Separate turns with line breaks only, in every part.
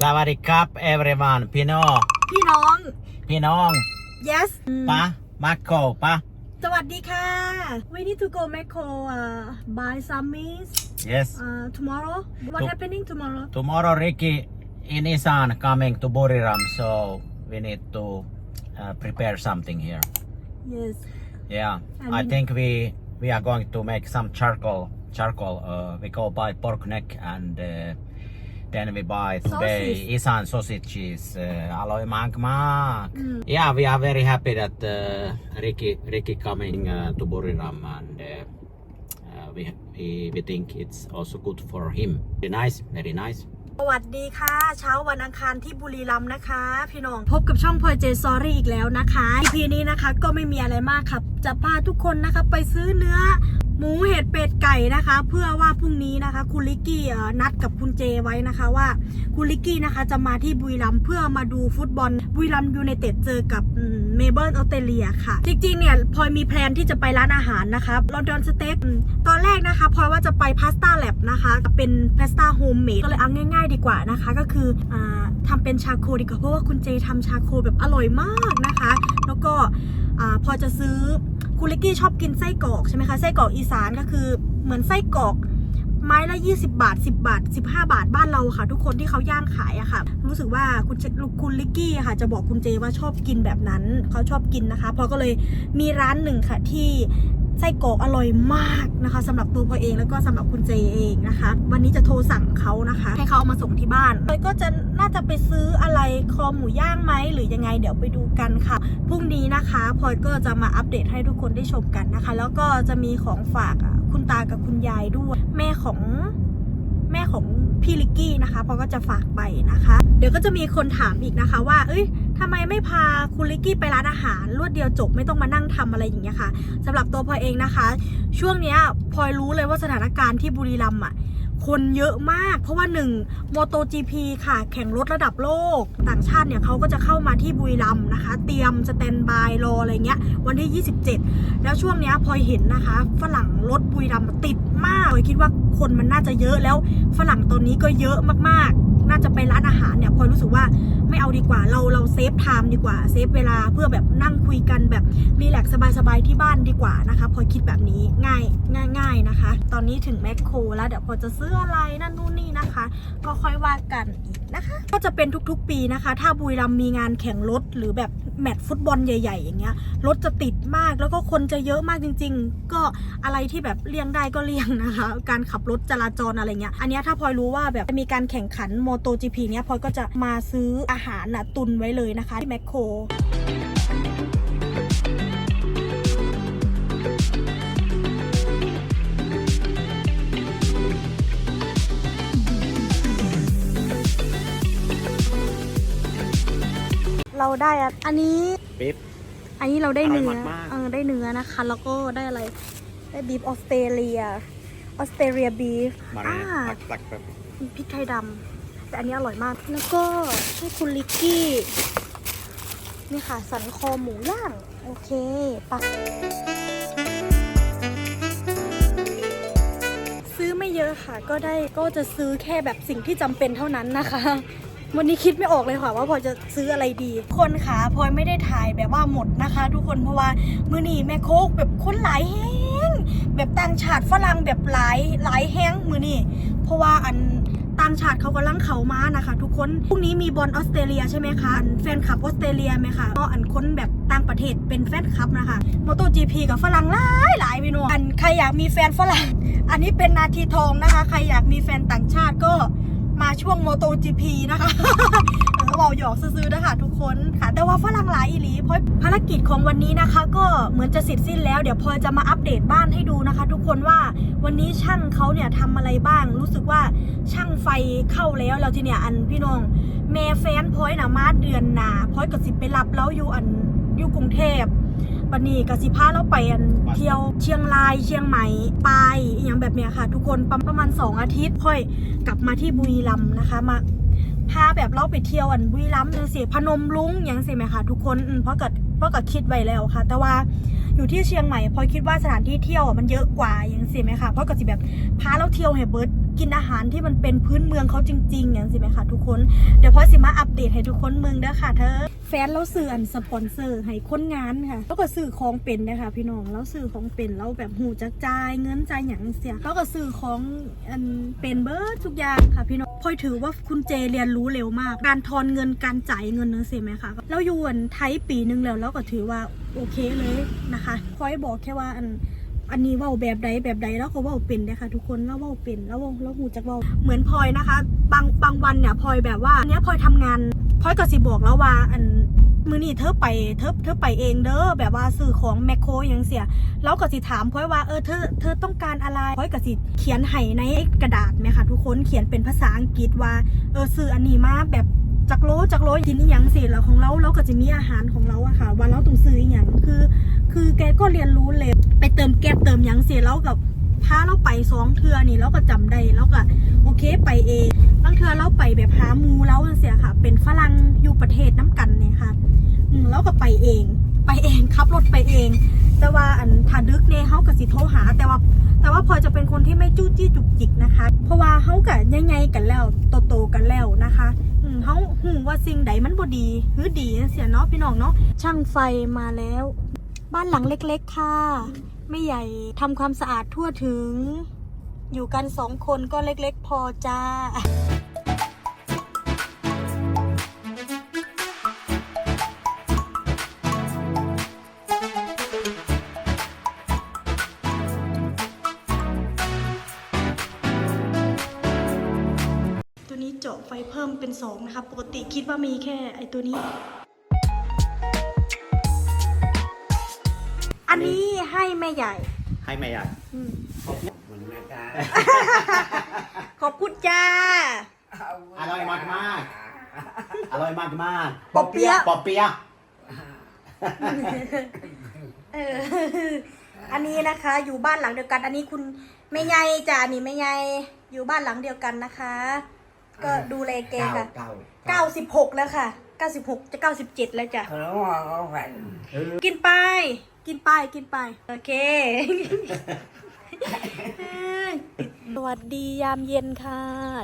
สวัสดีครับ everyone พี่น้อง
พี่น้อง
พี่น้อง
yes
ปะมาโกปะ
สวัสดีค่ะ we need to go Macro uh, buy some meat
yes
uh, tomorrow what
To-
happening tomorrow
tomorrow Ricky in Isan coming to Buriram so we need to uh, prepare something here
yes
yeah
And
I
we-
think we we are going to make some charcoal charcoal uh, we go buy pork neck and uh, then we buy today
Sausage.
Isan sausages uh, อร่อยมากมาก
อืม
Yeah, we are very happy that uh, Ricky Ricky coming uh, to Buriram and uh, uh, we, we we think it's also good for him. Very nice, very nice.
สวัสดีค่ะ เช้าวันอังคารที่บุรีรัมย์นะคะ พี่น้องพบกับช่องพลอยเจซอรี่อีกแล้วนะคะ EP นี้นะคะก็ไม่มีอะไรมากครับจะพาทุกคนนะคะไปซื้อเนื้อ หมูเห็ดเป็ดไก่นะคะ เพื่อว่าพรุ่งนี้นะคะ คุณลิกกี้เอ่อนัดกับคุณเจไว้นะคะว่าคุณลิกกี้นะคะจะมาที่บุรีรัมเพื่อมาดูฟุตบอลบุรีรัมยูไนเต็ดเจอกับเมเบิลออสเตรเลียค่ะ จริงๆเนี่ยพลอยมีแพลนที่จะไปร้านอาหารนะคะลอนดอนสเต็กตอนแรกนะคะพลอยว่าจะไปพาสต้าแลบนะคะเป็นพาสต้าโฮมเมดก็เลยเอาง่ายๆ ดีกว่านะคะ ก็คืออทำเป็นชาโคดีกว่าเพราะว่าคุณเจทำชาโคแบบอร่อยมากนะคะ แล้วก็อพอจะซื้อ คุณลิกกี้ชอบกินไส้กรอกใช่ไหมคะไส้กรอกอีสานก็คือเหมือนไส้กรอกไม้ละ 20 บาท 10 บาท 15 บาทบ้านเราค่ะ ทุกคนที่เขาย่างขายอะค่ะ รู้สึกว่าคุณลูกคุณลิกกี้ค่ะ จะบอกคุณเจว่าชอบกินแบบนั้นเขาชอบกินนะคะพอก็เลยมีร้านหนึ่งค่ะที่ ไส้กรอกอร่อยมากนะคะสำหรับตัวพอเองแล้วก็สำหรับคุณเจเองนะคะ วันนี้จะโทรสั่งเขานะคะ ให้เขาเอามาส่งที่บ้านเลยก็จะน่าจะไปซื้ออะไรคอหมูย่างไหมหรือยังไงเดี๋ยวไปดูกันค่ะพรุ่งนี้นะคะพลอยก็จะมาอัปเดตให้ทุกคนได้ชมกันนะคะ แล้วก็จะมีของฝากคุณตากับคุณยายด้วย แม่ของแม่ของพี่ลิกกี้นะคะพอก็จะฝากไปนะคะ เดี๋ยวก็จะมีคนถามอีกนะคะว่า เอ้ย ทำไมไม่พาคุณลิกกี้ไปร้านอาหารรวดเดียวจบไม่ต้องมานั่งทำอะไรอย่างเงี้ยค่ะสำหรับตัวพลอยเองนะคะ ช่วงเนี้ยพลอยรู้เลยว่าสถานการณ์ที่บุรีรัมย์อะคนเยอะมาก เพราะว่าหนึ่ง MotoGP ค่ะ แข่งรถระดับโลก ต่างชาติเนี่ยเขาก็จะเข้ามาที่บุรีรัมย์นะคะ เตรียมสแตนบายรออะไรเงี้ย วันที่ 27 แล้วช่วงเนี้ยพลอยเห็นนะคะ ฝรั่งรถบุรีรัมย์ติดมากพลอยคิดว่าคนมันน่าจะเยอะแล้วฝรั่งตอนนี้ก็เยอะมากๆ น่าจะไปร้านอาหารเนี่ยพลอยรู้สึก ดีกว่า เราเราเซฟไทม์ดีกว่า เซฟเวลาเพื่อแบบนั่งคุยกันแบบรีแลกซ์สบายๆที่บ้านดีกว่านะคะพอคิดแบบนี้ง่ายง่ายง่ายนะคะ ตอนนี้ถึงแมคโครแล้วเดี๋ยวพอจะซื้ออะไรนั่นนู่นนี่นะคะ ก็ค่อยว่ากันอีกนะคะ ก็จะเป็นทุกๆปีนะคะ ถ้าบุรีรัมมีงานแข่งรถหรือแบบแมตช์ฟุตบอลใหญ่ ๆ อย่างเงี้ยรถจะติดมากแล้วก็คนจะเยอะมากจริง ๆ ก็อะไรที่แบบเลี่ยงได้ก็เลี่ยงนะคะ การขับรถจราจรอะไรเงี้ยอันนี้ถ้าพลอยรู้ว่าแบบมีการแข่งขันโมโต GP เนี้ยพลอยก็จะมาซื้ออาหารน่ะตุนไว้เลยนะคะที่แมคโคร ได้อะอันนี้
Beef.
อันนี้เราได้เนื้อ
อร่อยมากๆ
เออได้เนื้อนะคะ แล้วก็ได้อะไร ได้บีฟออสเตรเลีย ออสเตรเลียบีฟอ่า
ตักแบบ
พริกไทยดำแต่อันนี้อร่อยมาก แล้วก็ให้คุณลิกกี้ นี่ค่ะ สันคอหมูย่าง โอเคปะซื้อไม่เยอะค่ะ ก็ได้ก็จะซื้อแค่แบบสิ่งที่จำเป็นเท่านั้นนะคะ วันนี้คิดไม่ออกเลยค่ะ ว่าพลอจะซื้ออะไรดี คนค่ะพลอยไม่ได้ถ่ายแบบว่าหมดนะคะ ทุกคนเพราะว่ามือนี่แม่โคกแบบคนหลายแห้งแบบต่างชาติฝรั่งแบบหลายหลายแห้งมือนี่เพราะว่าอันต่างชาติเขากำลังเขามานะคะ ทุกคนพรุ่งนี้มีบอลออสเตรเลียใช่ไหมคะอันแฟนคลับออสเตรเลียไหมคะก็อันค้นแบบต่างประเทศเป็นแฟนคลับนะคะมอโตจีพีกับฝรั่งหลายหลายพี่น้องอันใครอยากมีแฟนฝรั่ง อันนี้เป็นนาทีทองนะคะ ใครอยากมีแฟนต่างชาติก็ มาช่วงโมโต GP นะคะเบอกหยอกซื้อๆนะคะทุกคนค่ะ แต่ว่าฝรั่งหลายอีหลีเพราะภารกิจของวันนี้นะคะ ก็เหมือนจะเสร็จสิ้นแล้วเดี๋ยวพอจะมาอัปเดตบ้านให้ดูนะคะ ทุกคนว่าวันนี้ช่างเขาเนี่ยทำอะไรบ้าง รู้สึกว่าช่างไฟเข้าแล้วแล้วทีเนี่ยอันพี่น้องแม่แฟนพอยนะมาเดือนนาพอยก็สิบไปรับแล้วอยู่อันอยู่กรุงเทพ บันนี้กสิพาเราไปอันเที่ยวเชียงรายเชียงใหม่ปายอหย่างแบบเนี้ยค่ะ ทุกคนประประมาณ 2 อาทิตย์ค่อยกลับมาที่บุรีรัมย์นะคะมาพาแบบเราไปเที่ยวอันบุรีรัมย์จังสิพนมลุงอยังสิไหมคะทุกคนอืมเพราะกัเพราะกัคิดไว้แล้วค่ะ แต่ว่าอยู่ที่เชียงใหม่พลอยคิดว่าสถานที่เที่ยวอะมันเยอะกว่าอย่างสิไหมคะเพราะกัสิแบบพาเราเที่ยวให้เบิร์ด กินอาหารที่มันเป็นพื้นเมืองเขาจริงๆอย่างสิไหมคะทุกคน เดี๋ยวพลอยสิมาอัปเดตให้ทุกคนเมืองเด้อค่ะเธอ แฟนเราสื่ออันสปอนเซอร์ให้คนงานค่ะแล้วก็สื่อของเป็นนะคะพี่น้องแล้วสื่อของเป็นเราแบบหูจักจ่ายเงินจ่ายหยังเสียแล้วก็สื่อของอันเป็นเบิร์ดทุกอย่างค่ะพี่น้องพลอยถือว่าคุณเจเรียนรู้เร็วมาก การทอนเงินการจ่ายเงินนั่นสิไหมคะแล้วอยู่อันไทยปีหนึงแล้วเราก็ถือว่าโอเคเลยนะคะพลอยบอกแค่ว่าอัน อันนี้เว่าแบบใดแบบใดแล้วก็เว่าเป็นเลยค่ะทุกคนแล้วเว่าเป็นแล้วเว่าแล้วหูจักเว่าเหมือนพลอยนะคะ บางบางวันเนี่ยพลอยแบบว่าอันเนี้ยพลอยทำงานพลอยก็สิบอกแล้วว่าอันมือนี่เธอไปเธอเธอไปเองเด้อแบบว่าซื้อของแมคโครยังเสียแล้วก็สิถามพลอยว่าเออเธอเธอต้องการอะไรพลอยก็สิเขียนให้ในกระดาษไหมคะทุกคนเขียนเป็นภาษาอังกฤษว่าเออซื้ออันนี้มาแบบจักโลจักโลกินนี่ยังสิแล้วของเราเราก็จะมีอาหารของเราอะค่ะว่าเราต้องซื้ออหย่างคือ คือแกก็เรียนรู้เลย ไปเติมแก๊สเติมยังเสียแล้วกับพาเราไปสองเทือนี่เราก็จำได้แล้วก็โอเคไปเองบางเทือเราไปแบบหาหมูแล้วเสียค่ะ เป็นฝรั่งอยู่ประเทศน้ำกันเนี่ยค่ะอืมเราก็ไปเอง ไปเองขับรถไปเอง แต่ว่าอันถ้าดึกเนี่ยเขาก็สิโทรหา แต่ว่า แต่ว่าพลอจะเป็นคนที่ไม่จู้จี้จุกจิกนะคะ เพราะว่าเขากับใหญ่ๆกันแล้วโตๆกันแล้วนะคะอืมเขาหูว่าสิ่งใดมันบ่ดีหรือดีเสียเนาะพี่น้องเนาะช่างไฟมาแล้ว บ้านหลังเล็กๆค่ะ ไม่ใหญ่ทำความสะอาดทั่วถึง อยู่กันสองคนก็เล็กๆพอจ้าตัวนี้เจาะไฟเพิ่มเป็นสองนะคะ ปกติคิดว่ามีแค่ไอตัวนี้ แม่ใหญ่
ให้ไหมอะ
อืม
มันไม่ได้
ขอบคุณจ้า
อร่อยมากมากๆอร่อยมากมาก
ปอเปี๊ยะ
ปอเปี๊ยะ
เออ อันนี้นะคะ อยู่บ้านหลังเดียวกัน อันนี้คุณแม่ใหญ่จ้าอันนี้แม่ใหญ่อยู่บ้านหลังเดียวกันนะคะ ก็ดูแลแกค่ะ
เก่า
เก้าสิบหกแล้วค่ะเก้าสิบหกจะเก้าสิบเจ็ดแล้วจ้ะ
เขาว่าเขาแฝง
กินไป กินไปกินไป โอเค สวัสดียามเย็นค่ะ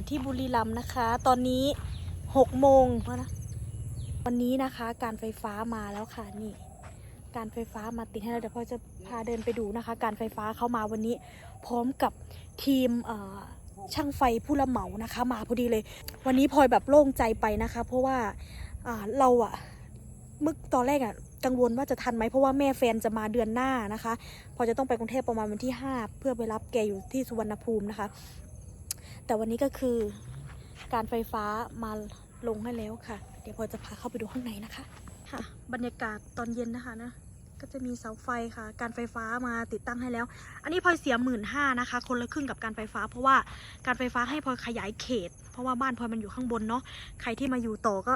ที่บุรีรัมย์นะคะ ตอนนี้หกโมงแล้วนะวันนี้นะคะ การไฟฟ้ามาแล้วค่ะนี่ การไฟฟ้ามาติดให้เราเดี๋ยวพ่อจะพาเดินไปดูนะคะ การไฟฟ้าเข้ามาวันนี้ พร้อมกับทีมเอ่อช่างไฟผู้รับเหมานะคะ มาพอดีเลย วันนี้พลอยแบบโล่งใจไปนะคะ เพราะว่าอ่าเราอะเมื่อตอนแรกอะ กังวลว่าจะทันไหมเพราะว่าแม่แฟนจะมาเดือนหน้านะคะ พอจะต้องไปกรุงเทพประมาณวันที่ 5 เพื่อไปรับแกอยู่ที่สุวรรณภูมินะคะ แต่วันนี้ก็คือการไฟฟ้ามาลงให้แล้วค่ะ เดี๋ยวพอจะพาเข้าไปดูข้างในนะคะ ค่ะ บรรยากาศตอนเย็นนะคะนะ ก็จะมีเสาไฟค่ะ การไฟฟ้ามาติดตั้งให้แล้ว อันนี้พลอยเสียหมื่นห้านะคะ คนละครึ่งกับการไฟฟ้า เพราะว่าการไฟฟ้าให้พลอยขยายเขต เพราะว่าบ้านพลอยมันอยู่ข้างบนเนาะ ใครที่มาอยู่ต่อก็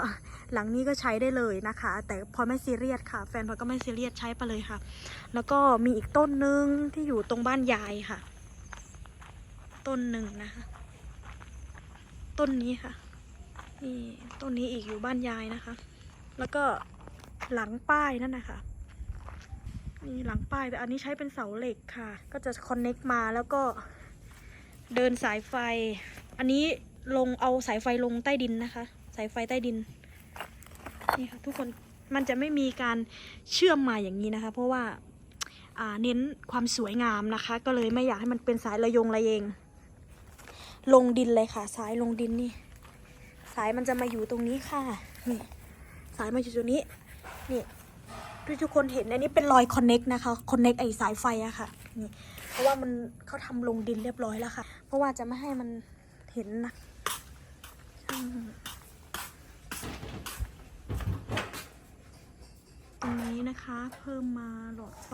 หลังนี้ก็ใช้ได้เลยนะคะ แต่พลอยไม่ซีเรียสค่ะ แฟนพลอยก็ไม่ซีเรียสใช้ไปเลยค่ะ แล้วก็มีอีกต้นหนึ่งที่อยู่ตรงบ้านยายค่ะ ต้นหนึ่งนะคะ ต้นนี้ค่ะ นี่ต้นนี้อีกอยู่บ้านยายนะคะ แล้วก็หลังป้ายนั่นนะคะ นี่หลังป้ายแต่อันนี้ใช้เป็นเสาเหล็กค่ะ ก็จะคอนเน็กมาแล้วก็เดินสายไฟ อันนี้ลงเอาสายไฟลงใต้ดินนะคะ สายไฟใต้ดินนี่ค่ะทุกคนมันจะไม่มีการเชื่อมมาอย่างนี้นะคะ เพราะว่าเน้นความสวยงามนะคะ ก็เลยไม่อยากให้มันเป็นสายระยงระเยง ลงดินเลยค่ะ สายลงดินนี่ สายมันจะมาอยู่ตรงนี้ค่ะนี่สายมาอยู่ตรงนี้นี่ ที่ทุกคนเห็นอันนี้เป็นรอยคอนเน็กนะคะคอนเน็กไอสายไฟอะค่ะนี่เพราะว่ามันเขาทำลงดินเรียบร้อยแล้วค่ะ เพราะว่าจะไม่ให้มันเห็นนะอืมตรงนี้นะคะ เพิ่มมาหลอดไฟ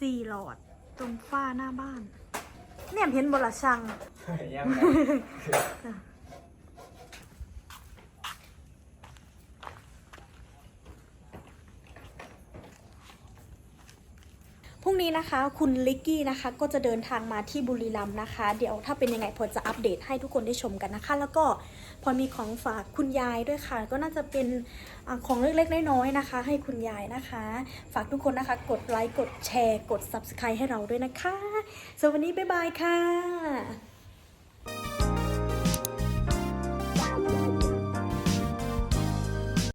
สี่หลอดตรงฝ้าหน้าบ้าน เนี่ยเห็นบละช่าง
ยังไง
รุ่งนี้นะคะคุณลิกกี้นะคะก็จะเดินทางมาที่บุรีรัมย์นะคะ เดี๋ยวถ้าเป็นยังไงพอจะอัปเดตให้ทุกคนได้ชมกันนะคะ แล้วก็พอมีของฝากคุณยายด้วยค่ะ ก็น่าจะเป็นอของเล็กๆน้อยๆนะคะ ให้คุณยายนะคะ ฝากทุกคนนะคะ กดไลค์กดแชร์ กด subscribe ให้เราด้วยนะคะสวัสดีบ๊ายบายค่ะ